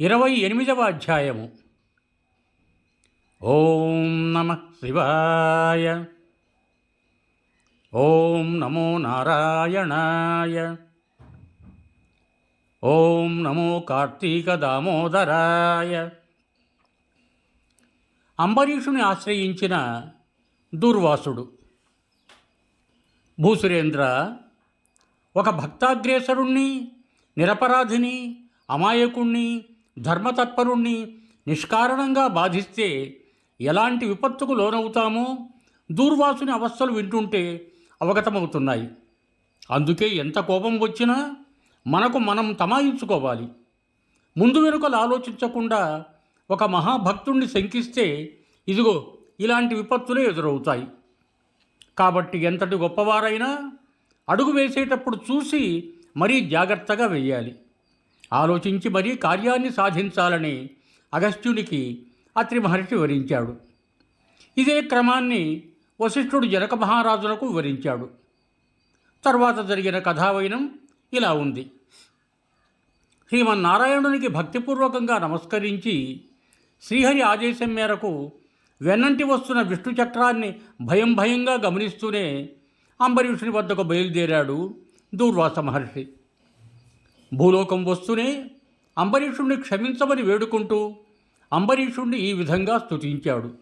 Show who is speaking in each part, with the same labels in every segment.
Speaker 1: ఇరవై ఎనిమిదవ అధ్యాయము. ఓం నమ శివాయ. ఓం నమో నారాయణాయ. ఓం నమో కార్తీక దామోదరాయ. అంబరీషుని ఆశ్రయించిన దూర్వాసుడు భూసురేంద్ర ఒక భక్తాగ్రేసరుణ్ణి నిరపరాధిని అమాయకుణ్ణి ధర్మతత్పరుణ్ణి నిష్కారణంగా బాధిస్తే ఎలాంటి విపత్తుకు లోనవుతామో దూర్వాసుని అవస్థలు వింటుంటే అవగతమవుతున్నాయి. అందుకే ఎంత కోపం వచ్చినా మనకు మనం తమాయించుకోవాలి. ముందు వెనుకలు ఆలోచించకుండా ఒక మహాభక్తుణ్ణి శంకిస్తే ఇదిగో ఇలాంటి విపత్తులే ఎదురవుతాయి. కాబట్టి ఎంతటి గొప్పవారైనా అడుగు వేసేటప్పుడు చూసి మరీ జాగ్రత్తగా వెయ్యాలి. ఆలోచించి మరీ కార్యాన్ని సాధించాలని అగస్త్యునికి అత్రి మహర్షి వివరించాడు. ఇదే క్రమాన్ని వశిష్ఠుడు జనక మహారాజులకు వివరించాడు. తర్వాత జరిగిన కథావైనం ఇలా ఉంది. శ్రీమన్నారాయణునికి భక్తిపూర్వకంగా నమస్కరించి శ్రీహరి ఆదేశం మేరకు వెన్నంటి వస్తున్న విష్ణు చక్రాన్ని భయం భయంగా గమనిస్తూనే అంబరీషుని వద్దకు బయలుదేరాడు దూర్వాస మహర్షి. భూలోకం వస్తూనే అంబరీషుణ్ణి క్షమించమని వేడుకుంటూ అంబరీషుణ్ణి ఈ విధంగా స్తుతించాడు.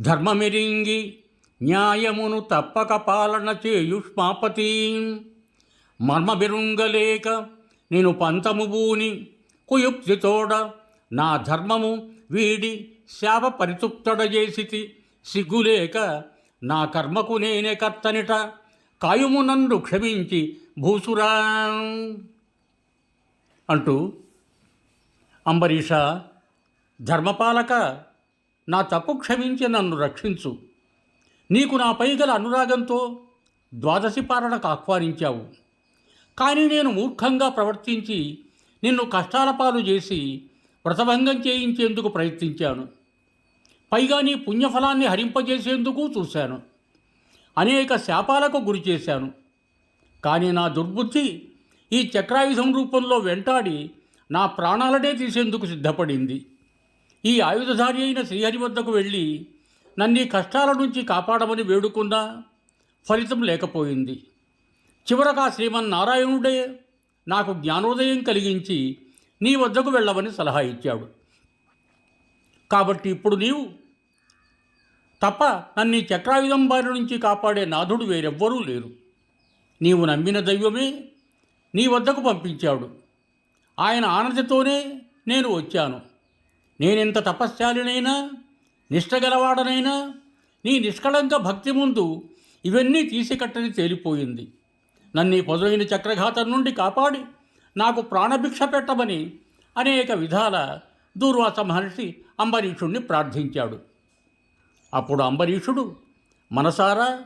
Speaker 1: ధర్మమిరింగి న్యాయమును తప్పక పాలన చేయుష్మాపతి మర్మబిరుంగలేక నేను పంతము బూని కుయుక్తితోడ నా ధర్మము వీడి శాప పరితుప్తడ చేసితి. సిగ్గులేక నా కర్మకు నేనే కర్తనిట. కాయమునందు నన్ను క్షమించి భూసురా. అంటూ అంబరీష ధర్మపాలక నా తప్పు క్షమించి నన్ను రక్షించు. నీకు నాపై గల అనురాగంతో ద్వాదశి పాలనకు ఆహ్వానించావు. కానీ నేను మూర్ఖంగా ప్రవర్తించి నిన్ను కష్టాల పాలు చేసి వ్రతభంగం చేయించేందుకు ప్రయత్నించాను. పైగా నీ పుణ్యఫలాన్ని హరింపజేసేందుకు చూశాను. అనేక శాపాలకు గురి చేశాను. కానీ నా దుర్బుద్ధి ఈ చక్రాయుధం రూపంలో వెంటాడి నా ప్రాణాలనే తీసేందుకు సిద్ధపడింది. ఈ ఆయుధధారి అయిన శ్రీహరి వద్దకు వెళ్ళి నన్ను కష్టాల నుంచి కాపాడమని వేడుకున్నా ఫలితం లేకపోయింది. చివరగా శ్రీమన్నారాయణుడే నాకు జ్ఞానోదయం కలిగించి నీ వద్దకు వెళ్ళమని సలహా ఇచ్చాడు. కాబట్టి ఇప్పుడు నీవు తప్ప నన్ను ఈ చక్రాయుధం బారి నుంచి కాపాడే నాథుడు వేరెవ్వరూ లేరు. నీవు నమ్మిన దైవమే నీ వద్దకు పంపించాడు. ఆయన ఆనతితోనే నేను వచ్చాను. నేనెంత తపశ్శాలినైనా నిష్టగలవాడనైనా నీ నిష్కళంక భక్తి ముందు ఇవన్నీ తీసికట్టని తేలిపోయింది. నన్ను ఈ పదులైన చక్రఘాతం నుండి కాపాడి నాకు ప్రాణభిక్ష పెట్టమని అనేక విధాల దూర్వాస మహర్షి అంబరీషుణ్ణి ప్రార్థించాడు. అప్పుడు అంబరీషుడు మనసారా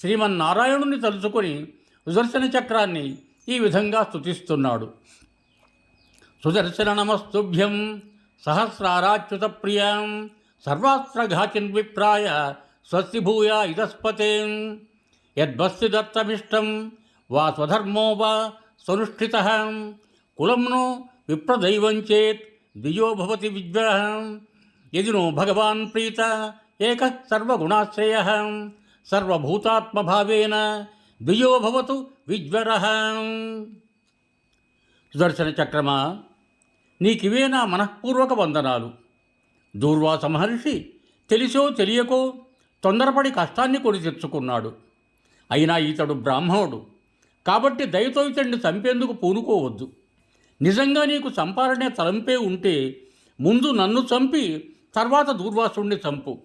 Speaker 1: శ్రీమన్నారాయణుని తలుచుకొని సుదర్శన చక్రాన్ని ఈ విధంగా స్తుతిస్తున్నాడు. సుదర్శన నమస్తుభ్యం సహస్రారాచ్యుత ప్రియం సర్వాస్త్రఘాతిన్ విప్రాయ స్వస్తి భూయ ఇదస్పతే. యద్వస్తి దత్తమిష్టం వా స్వధర్మో వా స్వనుష్ఠిత. కులంను విప్రదైవం చేత్ ద్విజో భవతి విద్వః యది నో భగవాన్ ప్రీత ఏక సర్వగుణాశ్రయ. సర్వభూతాత్మభావేన ద్విజో భవతు విజ్వర. సుదర్శన చక్రమా నీకివే నా మనఃపూర్వక వందనాలు. దూర్వాస మహర్షి తెలిసో తెలియకో తొందరపడి కష్టాన్ని కొని తెచ్చుకున్నాడు. అయినా ఇతడు బ్రాహ్మణుడు కాబట్టి దయతో ఇతడిని చంపేందుకు పూనుకోవద్దు. నిజంగా నీకు చంపాలనే తలంపే ఉంటే ముందు నన్ను చంపి తర్వాత దూర్వాసుణ్ణి చంపు.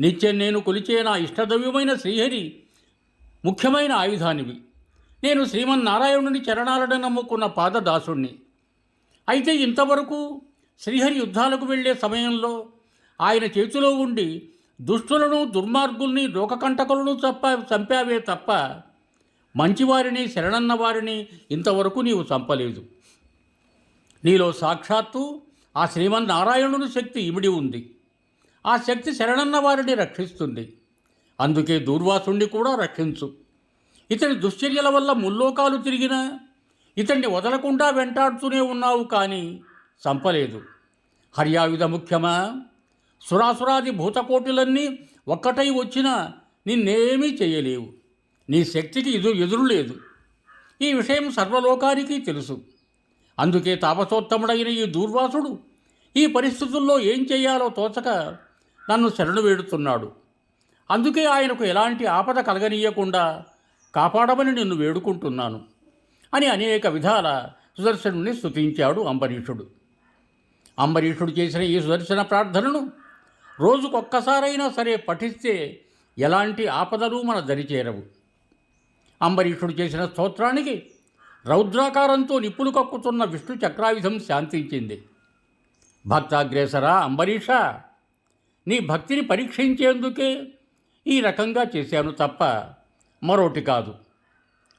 Speaker 1: నిత్యం నేను కొలిచే నా ఇష్టదవ్యమైన శ్రీహరి ముఖ్యమైన ఆయుధానివి. నేను శ్రీమన్నారాయణుని చరణాలను నమ్ముకున్న పాదదాసుణ్ణి. అయితే ఇంతవరకు శ్రీహరి యుద్ధాలకు వెళ్ళే సమయంలో ఆయన చేతిలో ఉండి దుష్టులను దుర్మార్గుల్ని లోకకంటకులను తప్ప చంపావే తప్ప మంచివారిని శరణన్న వారిని ఇంతవరకు నీవు చంపలేదు. నీలో సాక్షాత్తు ఆ శ్రీమన్నారాయణుని శక్తి ఇమిడి ఉంది. ఆ శక్తి శరణన్న వారిని రక్షిస్తుంది. అందుకే దూర్వాసుణ్ణి కూడా రక్షించు. ఇతని దుశ్చర్యల వల్ల ముల్లోకాలు తిరిగినా ఇతన్ని వదలకుండా వెంటాడుతూనే ఉన్నావు కానీ చంపలేదు. హర్యాయుధ ముఖ్యమా? సురాసురాది భూతకోటులన్నీ ఒక్కటై వచ్చినా నిన్నేమీ చేయలేవు. నీ శక్తికి ఇది ఎదురు లేదు ఈ విషయం సర్వలోకానికి తెలుసు. అందుకే తాపసోత్తముడైన ఈ దూర్వాసుడు ఈ పరిస్థితుల్లో ఏం చేయాలో తోచక నన్ను శరణు వేడుతున్నాడు. అందుకే ఆయనకు ఎలాంటి ఆపద కలగనీయకుండా కాపాడమని నిన్ను వేడుకుంటున్నాను అని అనేక విధాల సుదర్శనుని స్తుతించాడు అంబరీషుడు. అంబరీషుడు చేసిన ఈ సుదర్శన ప్రార్థనను రోజుకొక్కసారైనా సరే పఠిస్తే ఎలాంటి ఆపదలు మన దరిచేరవు అంబరీషుడు చేసిన స్తోత్రానికి రౌద్రాకారంతో నిప్పులు కక్కుతున్న విష్ణు చక్రాయుధం శాంతించింది. భక్తాగ్రేసరా అంబరీష! నీ భక్తిని పరీక్షించేందుకే ఈ రకంగా చేశాను తప్ప మరోటి కాదు.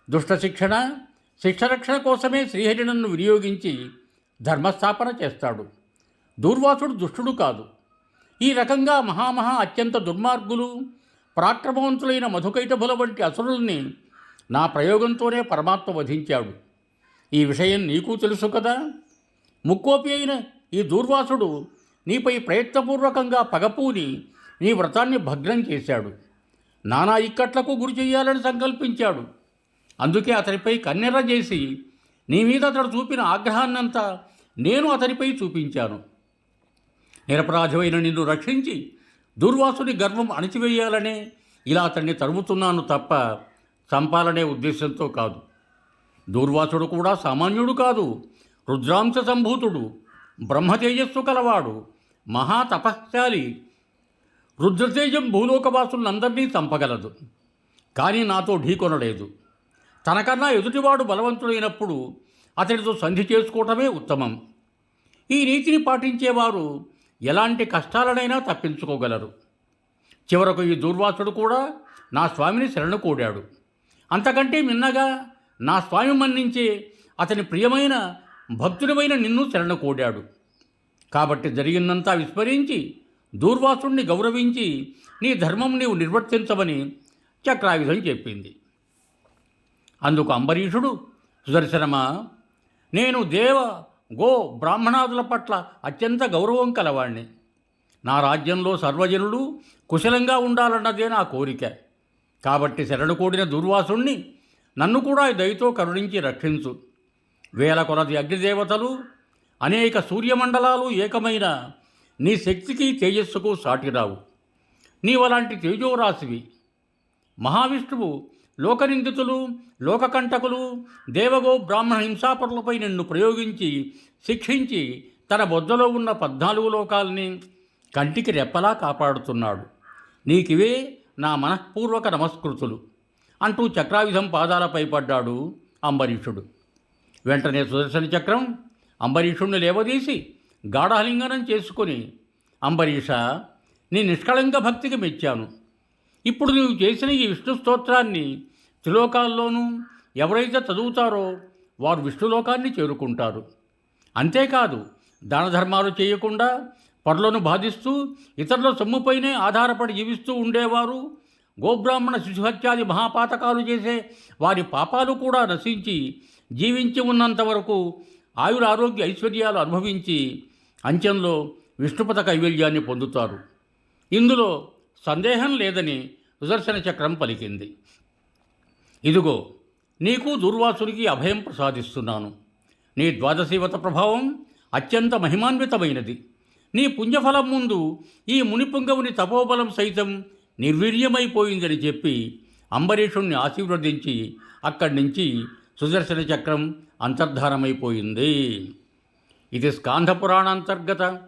Speaker 1: దుష్ట శిక్షణ శిక్షరక్షణ కోసమే శ్రీహరి నన్ను వినియోగించి ధర్మస్థాపన చేస్తాడు. దూర్వాసుడు దుష్టుడు కాదు. ఈ రకంగా మహామహా అత్యంత దుర్మార్గులు పరాక్రమవంతులైన మధుకైటభుల వంటి అసురుల్ని నా ప్రయోగంతోనే పరమాత్మ వధించాడు. ఈ విషయం నీకు తెలుసు కదా? ముక్కోపి అయిన ఈ దూర్వాసుడు నీపై ప్రయత్నపూర్వకంగా పగపూని నీ వ్రతాన్ని భగ్నం చేశాడు. నానా ఇక్కట్లకు గురి చేయాలని సంకల్పించాడు. అందుకే అతనిపై కన్నెర చేసి నీ మీద అతడు చూపిన ఆగ్రహాన్నంతా నేను అతనిపై చూపించాను. నిరపరాధమైన నిన్ను రక్షించి దుర్వాసుని గర్వం అణిచివేయాలనే ఇలా అతన్ని తరుముతున్నాను తప్ప చంపాలనే ఉద్దేశంతో కాదు. దూర్వాసుడు కూడా సామాన్యుడు కాదు రుద్రాంశ సంభూతుడు బ్రహ్మతేజస్సు కలవాడు. మహాతపశాలి రుద్రతేజం భూలోకవాసులందరినీ చంపగలదు. కానీ నాతో ఢీకొనలేదు. తనకన్నా ఎదుటివాడు బలవంతుడైనప్పుడు అతడితో సంధి చేసుకోవటమే ఉత్తమం. ఈ నీతిని పాటించేవారు ఎలాంటి కష్టాలనైనా తప్పించుకోగలరు. చివరకు ఈ దూర్వాసుడు కూడా నా స్వామిని శరణు కోడాడు అంతకంటే మిన్నగా నా స్వామి మన్నించే అతని ప్రియమైన భక్తుడిమైన నిన్ను శరణు కోడాడు కాబట్టి జరిగిందంతా విస్మరించి దూర్వాసుణ్ణి గౌరవించి నీ ధర్మం నీవు నిర్వర్తించమని చక్రాయుధం చెప్పింది. అందుకు అంబరీషుడు సుదర్శనమా నేను దేవ గో బ్రాహ్మణాదుల పట్ల అత్యంత గౌరవం కలవాణ్ణి. నా రాజ్యంలో సర్వజనులు కుశలంగా ఉండాలన్నదే నా కోరిక. కాబట్టి శరణు కూడిన దుర్వాసుణ్ణి నన్ను కూడా దయతో కరుణించి రక్షించు. వేల కొలది అగ్నిదేవతలు అనేక సూర్యమండలాలు ఏకమైన నీ శక్తికి తేజస్సుకు సాటిరావు. నీవలాంటి తేజోరాశివి. మహావిష్ణువు లోకనిందితులు లోకకంటకులు దేవగో బ్రాహ్మణ హింసాపరులపై నిన్ను ప్రయోగించి శిక్షించి తన బొద్దలో ఉన్న పద్నాలుగు లోకాలని కంటికి రెప్పలా కాపాడుతున్నాడు. నీకివే నా మనఃపూర్వక నమస్కృతులు. అంటూ చక్రాయుధం పాదాలపై పడ్డాడు అంబరీషుడు. వెంటనే సుదర్శన చక్రం అంబరీషుణ్ణి లేవదీసి గాఢాలింగనం చేసుకొని అంబరీష నీ నిష్కళంక భక్తికి మెచ్చాను. ఇప్పుడు నువ్వు చేసిన ఈ విష్ణు స్తోత్రాన్ని త్రిలోకాల్లోనూ ఎవరైతే చదువుతారో వారు విష్ణులోకాన్ని చేరుకుంటారు. అంతేకాదు దాన ధర్మాలు చేయకుండా పరులను బాధిస్తూ ఇతరుల సొమ్ముపైనే ఆధారపడి జీవిస్తూ ఉండేవారు గోబ్రాహ్మణ శిశుహత్యాది మహాపాతకాలు చేసే వారి పాపాలు కూడా నశించి జీవించి ఉన్నంత వరకు ఆయురారోగ్య ఐశ్వర్యాలు అనుభవించి అంత్యంలో విష్ణుపద కైవల్యాన్ని పొందుతారు. ఇందులో సందేహం లేదని సుదర్శన చక్రం పలికింది. ఇదిగో నీకు దుర్వాసునికి అభయం ప్రసాదిస్తున్నాను. నీ ద్వాదశీవత ప్రభావం అత్యంత మహిమాన్వితమైనది. నీ పుణ్యఫలం ముందు ఈ మునిపుంగవుని తపోబలం సైతం నిర్వీర్యమైపోయిందని చెప్పి అంబరీషుణ్ణి ఆశీర్వదించి అక్కడి నుంచి సుదర్శన చక్రం అంతర్ధానమైపోయింది. ఇది స్కాంధపురాణాంతర్గత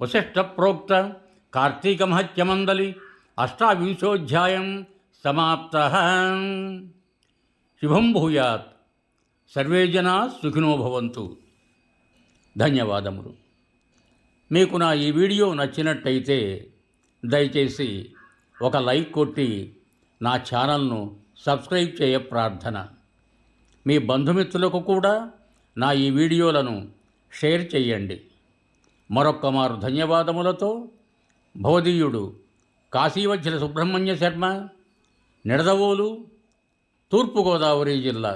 Speaker 1: వశిష్ట ప్రోక్త కార్తీక మహత్యమందలి అష్టావింశోధ్యాయం సమాప్త. శుభం భూయాత్. సర్వే జనా సుఖినో భవంతు. ధన్యవాదములు. మీకు నా ఈ వీడియో నచ్చినట్టయితే దయచేసి ఒక లైక్ కొట్టి నా ఛానల్ను సబ్స్క్రైబ్ చేయ ప్రార్థన. మీ బంధుమిత్రులకు కూడా నా ఈ వీడియోలను షేర్ చేయండి మరొక్క మారు ధన్యవాదములతో భవదీయుడు కాశీవజ్ర సుబ్రహ్మణ్య శర్మ నిడదవోలు తూర్పుగోదావరి జిల్లా.